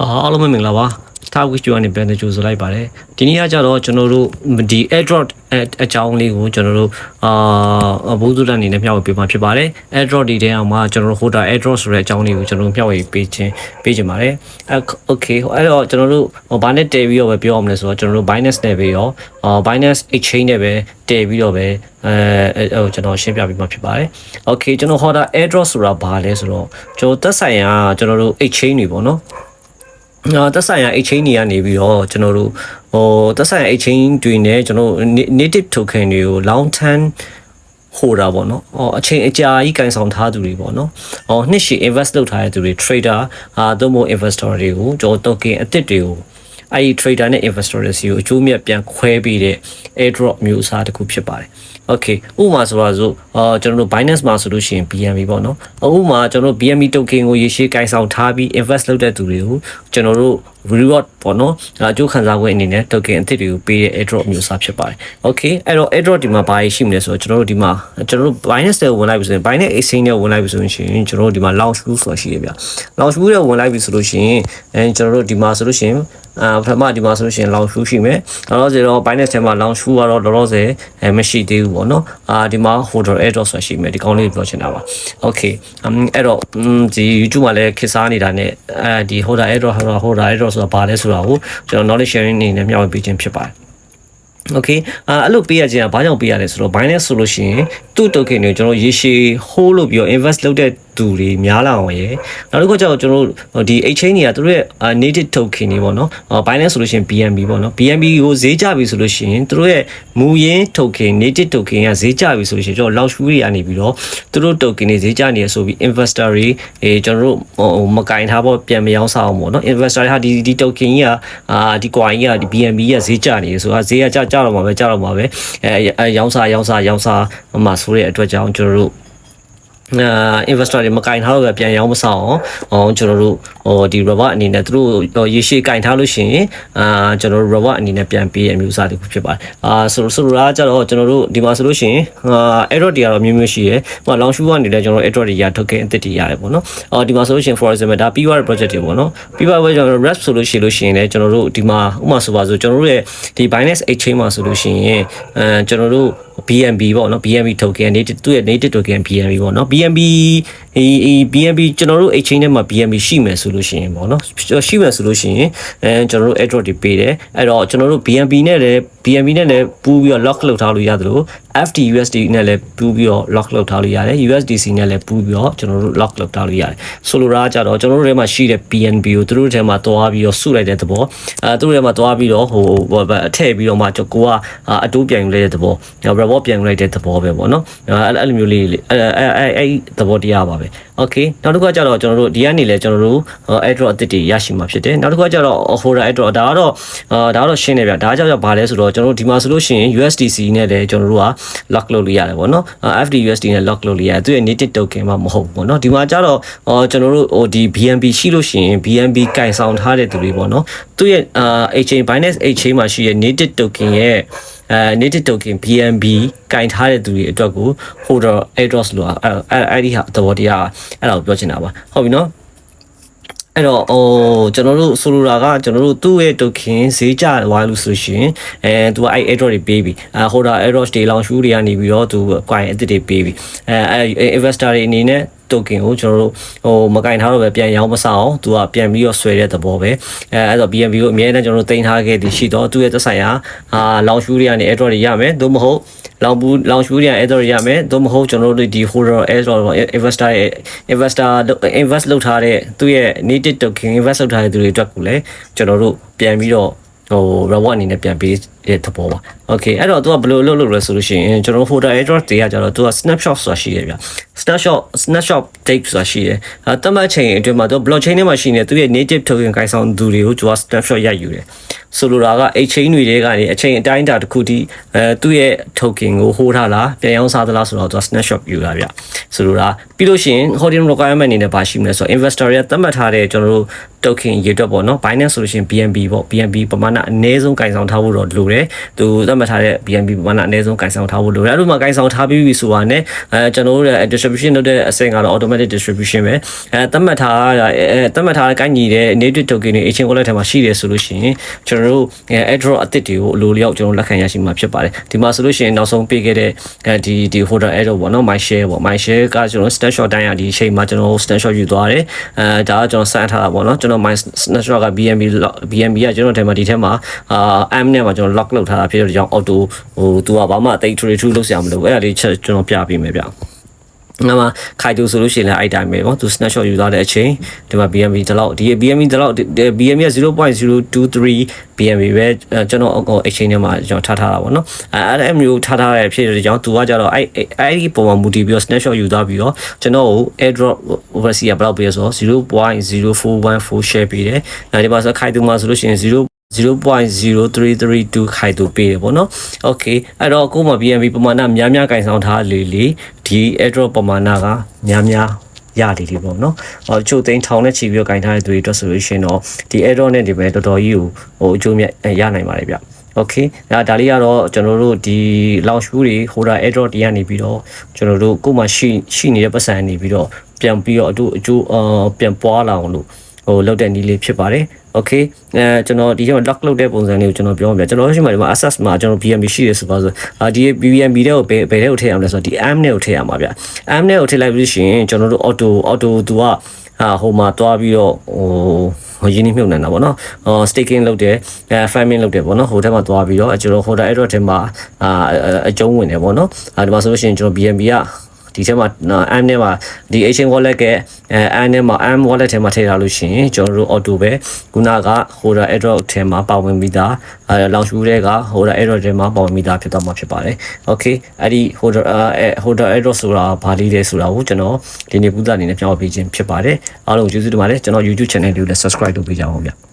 အားလုံးပဲမင်္ဂလာပါ Star Wish ကနေပြန်ကြိုဆိုလိုက်ပါတယ်ဒီနေ့ကကြတော့ကျွန်တော်တို့ဒီ airdrop အကြောင်းလေးကိုကျွန်တော်တို့အာဘိုးစုတန်အနေနဲ့မျှဝေပေးမှာဖြစ်ပါတယ် airdrop ဒီတဲအောင်မှာကျွန်တော်တို့ holder airdrop ဆိုတဲ့အကြောင်းလေးကိုကျွန်တော်တို့မျှဝေပေးခြင်းပေးခြင်းပါတယ်အဲ okay အဲ့တော့ကျွန်တော်တို့ဘာနဲ့တည်ပြီးတော့ပဲပြောအောင်လဲဆိုတော့ကျွန်တော်တို့ Binance နဲ့ပဲရောအာ Binance exchange နဲ့ပဲတည်ပြီးတော့ပဲအဲဟိုကျွန်တော်ရှင်းပြပေးမှာဖြစ်ပါတယ် okay ကျွန်တော် holder airdrop ဆိုတာဘာလဲဆိုတော့ကျွန်တော်သက်ဆိုင်ရာကျွန်တော်တို့ exchange တွေပေါ့နော်အာ သက်ဆိုင်ရာ exchange တွေကနေပြီးတော့ကျွန်တော်တို့ဟိုသက်ဆိုင်ရာ exchange တွေနဲ့ကျွန်တော်တို့ native token တွေကို long term ဟိုတာပေါ့နော်။ဟောအချိန်အကြာကြီးကန်ဆောင်ထားသူတွေပေါ့နော်။ဟောနှစ်ရှည် invest လုပ်ထားတဲ့သူတွေ trader အာသို့မဟုတ် investor တွေကိုကျွန်တော် token အသစ်တွေကို အဲဒီ trader နဲ့ investor တွေစီကိုအကျိုးမြတ်ပြန်ခွဲပေးတဲ့ airdrop မျိုးအစားတစ်ခုဖြစ်ပါတယ်။ okay ဥပမာဆိုပါစို့အာကျွန်တော်တို့ Binance မှာဆိုလို့ရှိရင် BNB ပေါ့နော်။ဥပမာကျွန်တော်တို့ BNB token ကိုရေရှည်ကန်ဆောင်ထားပြီး invest လုပ်တဲ့သူတွေကိုကျွန်တော်တို့ reward ပေါ့နော်အကျိုးခံစား권အနေနဲ့ token အသစ်တွေကိုပေးတဲ့ airdrop မျိုးစားဖြစ်ပါတယ် okay အဲ့တော့ airdrop ဒီမှာဘာရှိမလဲဆိုတော့ကျွန်တော်တို့ဒီမှာကျွန်တော်တို့ Binance တွေဝင်လိုက်ပြီဆိုရင် Binance Exchange တွေဝင်လိုက်ပြီဆိုရင်ကျွန်တော်တို့ဒီမှာ launch pool ဆိုတာရှိရဗျ launch pool တွေဝင်လိုက်ပြီဆိုလို့ရှိရင်အဲကျွန်တော်တို့ဒီမှာဆိုလို့ရှိရင် အာပထမဒီမှာဆိုလို့ရှိရင် launch pool ရှိမယ်လောလောဆယ်တော့ Binance ထဲမှာ launch pool ကတော့လောလောဆယ်အဲမရှိသေးဘူးပေါ့နော်အာဒီမှာ holder airdrop ဆိုတာရှိမယ်ဒီကောင်းလေးပြောချင်တာပါ okay အဲ့တော့ဒီ YouTube မှာလည်းခေတ်စားနေတာ ਨੇ အဲဒီ holder airdrop holder airdrop ဆိုတာဘာလဲဆိုတာကိုကျွန်တော် knowledge sharing အနေနဲ့မျှဝေပေးခြင်းဖြစ်ပါတယ် okay အာအဲ့လိုပေးရခြင်းကဘာကြောင့်ပေးရလဲဆိုတော့ Binance ဆိုလို့ရှိရင်သူ့ token တွေကိုကျွန်တော်ရေရှည် hold လုပ်ပြီးတော့ invest လုပ်တဲ့ သူတွေများလာအောင်ရယ်နောက်တစ်ခုကျတော့ကျွန်တော်တို့ဒီ exchange တွေကသူတို့ရဲ့ native token တွေပေါ့နော် Binance ဆိုလို့ရှိရင် BNB ပေါ့နော် BNB ကိုဈေးကျပြီဆိုလို့ရှိရင်သူတို့ရဲ့မူရင်း token native token ကဈေးကျပြီဆိုလို့ရှိရင်ကျွန်တော် launch တွေကနေပြီးတော့သူတို့ token တွေဈေးကျနေရဆိုပြီး investor တွေအဲကျွန်တော်တို့ဟိုမကင်ထားဖို့ပြန်မရောင်းစားအောင်ပေါ့နော် investor တွေဟာဒီဒီ token ကြီးကအာဒီ coin ကြီးကဒီ BNB ကဈေးကျနေဆိုတော့ဈေးကကျကျတော့မှာပဲကျတော့မှာပဲအဲရောင်းစားရောင်းစားရောင်းစားမှာဆိုတဲ့အတွက်ကြောင့်ကျွန်တော်တို့ အာ investor တွေမကင်ထားလို့ပဲပြန်ရောင်းမဆောင်အောင်ဟောကျွန်တော်တို့ဟိုဒီ reward အနေနဲ့သူတို့ရေရှည်ကင်ထားလို့ရှိရင်အာကျွန်တော်တို့ reward အနေနဲ့ပြန်ပေးရမျိုးစားတစ်ခုဖြစ်ပါတယ်အာဆိုဆိုလိုတာကြတော့ကျွန်တော်တို့ဒီမှာဆိုလို့ရှိရင်အာ error တွေကတော့မျိုးမျိုးရှိရယ်ဟို launch shoe ကနေလည်းကျွန်တော် error တွေရထုတ်ခဲ့အသစ်တွေရတယ်ပေါ့နော်အော်ဒီမှာဆိုလို့ရှိရင် for example ဒါပြီးသွားတဲ့ project တွေပေါ့နော်ပြီးသွားပဲကျွန်တော် rest ဆိုလို့ရှိလို့ရှိရင်လည်းကျွန်တော်တို့ဒီမှာဥပမာဆိုပါဆိုကျွန်တော်တို့ရဲ့ဒီ Binance Exchange မှာဆိုလို့ရှိရင်အဲကျွန်တော်တို့ BNB ပေါ့နော် BNB token native သူ့ရဲ့ native token BNB ပေါ့နော် BNB ဒီ BNB ကျွန်တော်တို့ exchange ထဲမှာ BNB ရှိမယ်ဆိုလို့ရှိရင်ပေါ့နော်ရှိမယ်ဆိုလို့ရှိရင်အဲကျွန်တော်တို့ airdrop တွေပေးတယ်အဲ့တော့ကျွန်တော်တို့ BNB နဲ့လည်း BNB နဲ့လည်းပူးပြီးတော့ lock လုပ်ထားလို့ရတယ်လို့ FTUSD နဲ့လည်းပူးပြီးတော့ lock လုပ်ထားလို့ရတယ် USDC နဲ့လည်းပူးပြီးတော့ကျွန်တော်တို့ lock လုပ်ထားလို့ရတယ်ဆိုလိုတာကကြတော့ကျွန်တော်တို့ထဲမှာရှိတဲ့ BNB ကိုသူတို့ထဲမှာတွားပြီးတော့စုလိုက်တဲ့သဘောအဲသူတို့ထဲမှာတွားပြီးတော့ဟိုအထည့်ပြီးတော့မှကိုကအတိုးပြန်ယူလိုက်တဲ့သဘော reward ပြန်ယူလိုက်တဲ့သဘောပဲပေါ့နော်အဲ့အဲ့လိုမျိုးလေးအဲအဲအဲ့သဘောတရားပါပဲ okay နောက်တစ်ခုကကြတော့ကျွန်တော်တို့ဒီကနေလဲကျွန်တော်တို့ airdrop အသစ်တွေရရှိမှာဖြစ်တယ်နောက်တစ်ခုကကြတော့ holder airdrop ဒါကတော့အာဒါကတော့ရှင်းနေဗျဒါကြောင့်ဘာလဲဆိုတော့ကျွန်တော်တို့ဒီမှာဆိုလို့ရှိရင် USDC နဲ့လည်းကျွန်တော်တို့က lock လုပ်လို့ရတယ်ပေါ့နော် FDUSD နဲ့ lock လုပ်လို့ရတယ်သူရဲ့ native token မှမဟုတ်ဘူးပေါ့နော်ဒီမှာကြတော့ကျွန်တော်တို့ဟိုဒီ BNB ရှိလို့ရှိရင် BNB ကင်ဆောင်ထားတဲ့သူတွေပေါ့နော်သူရဲ့အာ exchange Binance exchange မှာရှိတဲ့ native token ရဲ့ အဲ native token BNB ကင်ထားတဲ့သူတွေအတွက်ကို holder airdrop လို့အဲအဲ့ဒီဟာသဘောတရားအဲ့ဒါကိုပြောချင်တာပါဟုတ်ပြီနော်အဲ့တော့ဟိုကျွန်တော်တို့ဆိုလိုတာကကျွန်တော်တို့သူ့ရဲ့ token ဈေးကျသွားလို့ဆိုရှင်အဲသူကအဲ့ airdrop တွေပေးပြီအဲ holder airdrop တွေ launch တွေကနေပြီးတော့သူ coin အသစ်တွေပေးပြီအဲအဲ investor တွေအနေနဲ့ token ကိုကျွန်တော်တို့ဟိုမကင်ထားတော့ပဲပြန်ရောင်းမစအောင်သူကပြန်ပြီးတော့ဆွဲတဲ့သဘောပဲအဲအဲ့တော့ BNB ကိုအများနဲ့ကျွန်တော်တို့တင်ထားခဲ့သည်ရှိတော့သူ့ရဲ့သက်ဆိုင်ရာအာလောင်ရှူးတွေကနေ airdrop တွေရမယ်သို့မဟုတ်လောင်ဘူးလောင်ရှူးတွေကနေ airdrop တွေရမယ်သို့မဟုတ်ကျွန်တော်တို့ဒီ holder airdrop investor investor invest လုပ်ထားတဲ့သူ့ရဲ့ native token invest လုပ်ထားတဲ့သူတွေအတွက်ကိုလည်းကျွန်တော်တို့ပြန်ပြီးတော့ ဟို reward အနေနဲ့ပြန်ပေးတဲ့သဘောပါ okay အဲ့တော့ तू ကဘယ်လိုလုပ်လုပ်လဲဆိုလို့ရှိရင်ကျွန်တော် folder airdrop တွေကကြတော့ तू က snapshot ဆိုတာရှိရဗျ snapshot snapshot date ဆိုတာရှိတယ်အဲတတ်မှတ်ချိန်အတွင်းမှာ तू blockchain ထဲမှာရှိနေသူရဲ့ native token ကိုင်ဆောင်သူတွေကို तू က snapshot ရိုက်ယူတယ် ဆိုလိုတာက exchange တွေထဲကနေအချိန်အတိုင်းအတာတစ်ခုထိအဲသူ့ရဲ့ token ကိုဟိုးထားလားပြန်ရောင်းစားသလားဆိုတော့ तू snapshot ယူတာဗျဆိုလိုတာပြီးလို့ရှိရင် holding requirement အနေနဲ့ပါရှိမလဲဆိုတော့ investor တွေကသတ်မှတ်ထားတဲ့ကျွန်တော်တို့ token ရေတွက်ပေါ့နော် Binance ဆိုလို့ရှိရင် BNB ပေါ့ BNB ပမာဏအနည်းဆုံးကင်ဆောင်ထားဖို့တော့လိုတယ်သူသတ်မှတ်ထားတဲ့ BNB ပမာဏအနည်းဆုံးကင်ဆောင်ထားဖို့လိုတယ်အဲ့လိုမှကင်ဆောင်ထားပြီးပြီဆိုတာနဲ့အဲကျွန်တော်တို့ရဲ့ distribution လုပ်တဲ့အဆင့်ကတော့ automatic distribution ပဲအဲသတ်မှတ်ထားတာအဲသတ်မှတ်ထားတဲ့ကိုင်းညီတဲ့ native token တွေ exchange wallet ထဲမှာရှိတယ်ဆိုလို့ရှိရင်ကျွန်တော်တို့ airdrop အသစ်တွေကိုအလိုလျောက်ကျွန်တော်လက်ခံရရှိမှာဖြစ်ပါတယ်ဒီမှာဆိုလို့ရှိရင်နောက်ဆုံးပေးခဲ့တဲ့အဲဒီဒီ holder airdrop ပေါ့နော် my share ပေါ့ my share ကကျွန်တော် snapshot တိုင်းရဒီအချိန်မှာကျွန်တော် snapshot ယူသွားတယ်အဲဒါကကျွန်တော်စမ်းထားတာပေါ့နော်ကျွန်တော် my snapshot က BNB BNB ကကျွန်တော်ထဲမှာဒီထဲမှာအာ M နဲ့မှာကျွန်တော် lock လုပ်ထားတာဖြစ်တဲ့ကြောင့် auto ဟိုသူကဘာမှတိတ် trade true လုပ်စရာမလိုဘူးအဲ့ဒါလေးချက်ကျွန်တော်ပြပေးမယ်ဗျ ငါမခိုင်တူဆိုလို့ရှိရင်လည်းအဲ့တိုင်းပဲပေါ့သူ snapshot ယူသွားတဲ့အချိန်ဒီမှာ BNB ဒီလောက်ဒီ BNB ဒီလောက် BNB က0.023 BNB ပဲကျွန်တော်အ exchange ထဲမှာကျွန်တော်ထားထားတာပေါ့နော်အဲအဲ့မျိုးထားထားတဲ့ဖြစ်တဲ့ကြောင့်သူကကြတော့အဲ့အဲ့ဒီပုံမှာမူတည်ပြီးတော့ snapshot ယူသွားပြီးတော့ကျွန်တော်ကို airdrop overseas ကဘယ်လောက်ပေးရဆိုတော့0.0414 share ပေးတယ်အဲဒီမှာဆိုခိုင်တူမှာဆိုလို့ရှိရင်0 0.0332ခိုင်တူပေးတယ်ပေါ့နော်။ Okay အဲ့တော့အခုမှ BNB ပမာဏများများကင်ဆောင်ထားလေလေဒီ airdrop ပမာဏကများများရလေလေပေါ့နော်။ဟောချို့သိန်းထောင်နဲ့ချီပြီးတော့ကင်ထားတဲ့သူတွေအတွက်ဆိုလို့ရှိရင်တော့ဒီ airdrop နဲ့ဒီပဲတော်တော်ကြီးကိုဟိုအကျိုးမြတ်ရနိုင်ပါတယ်ဗျ။ Okay ဒါဒါလေးကတော့ကျွန်တော်တို့ဒီ launch view တွေ holder airdrop တွေကနေပြီးတော့ကျွန်တော်တို့ကိုယ်မှရှိရှိနေတဲ့ပတ်စံနေပြီးတော့ပြန်ပြီးတော့အတူအကျိုးအာပြန်ပွားလာအောင်လို့ ဟိုလောက်တဲ့နည်းလေးဖြစ်ပါတယ်။ Okay အဲကျွန်တော်ဒီထဲမှာ lock လုပ်တဲ့ပုံစံလေးကိုကျွန်တော်ပြောမှာပြကျွန်တော်ရှိမှဒီမှာ access မှာကျွန်တော် BNB ရှိတယ်ဆိုပါဆိုအာဒီ BNB တဲ့ကိုဘယ်ဘယ်တဲ့ကိုထည့်အောင်လဲဆိုတော့ဒီ AM နဲ့ကိုထည့်ရမှာဗျ AM နဲ့ကိုထည့်လိုက်ပြီးရှင်ကျွန်တော်တို့ auto auto သူကဟာဟိုမှာတွားပြီးတော့ဟိုဟိုရင်းနှီးမြှုပ်နှံတာပေါ့နော်ဟို staking လုပ်တယ်အဲ farming လုပ်တယ်ပေါ့နော်ဟိုထဲမှာတွားပြီးတော့ကျွန်တော် holder airdrop ထဲမှာအာအကျုံးဝင်တယ်ပေါ့နော်အဲဒီမှာဆိုလို့ရှိရင်ကျွန်တော် BNB က ဒီထဲမှာ AM နဲ့မှာဒီ exchange wallet ကအဲ AM နဲ့မှာ AM wallet ထဲမှာထည့်ထားလို့ရှိရင်ကျွန်တော်တို့ auto ပဲခုနက holder airdrop ထဲမှာပါဝင်ပြီးသားအဲ launch view တွေက holder airdrop ထဲမှာပါဝင်ပြီးသားဖြစ်သွားမှာဖြစ်ပါတယ် okay အဲ့ဒီ holder အဲ holder airdrop ဆိုတာဘာလေးလဲဆိုတာကိုကျွန်တော်ဒီနေ့ပူဇာအနေနဲ့ပြောပြပေးခြင်းဖြစ်ပါတယ်အားလုံးကျေးဇူးတင်ပါတယ်ကျွန်တော် YouTube channel လေးကိုလည်း subscribe လုပ်ပေးကြအောင်ဗျ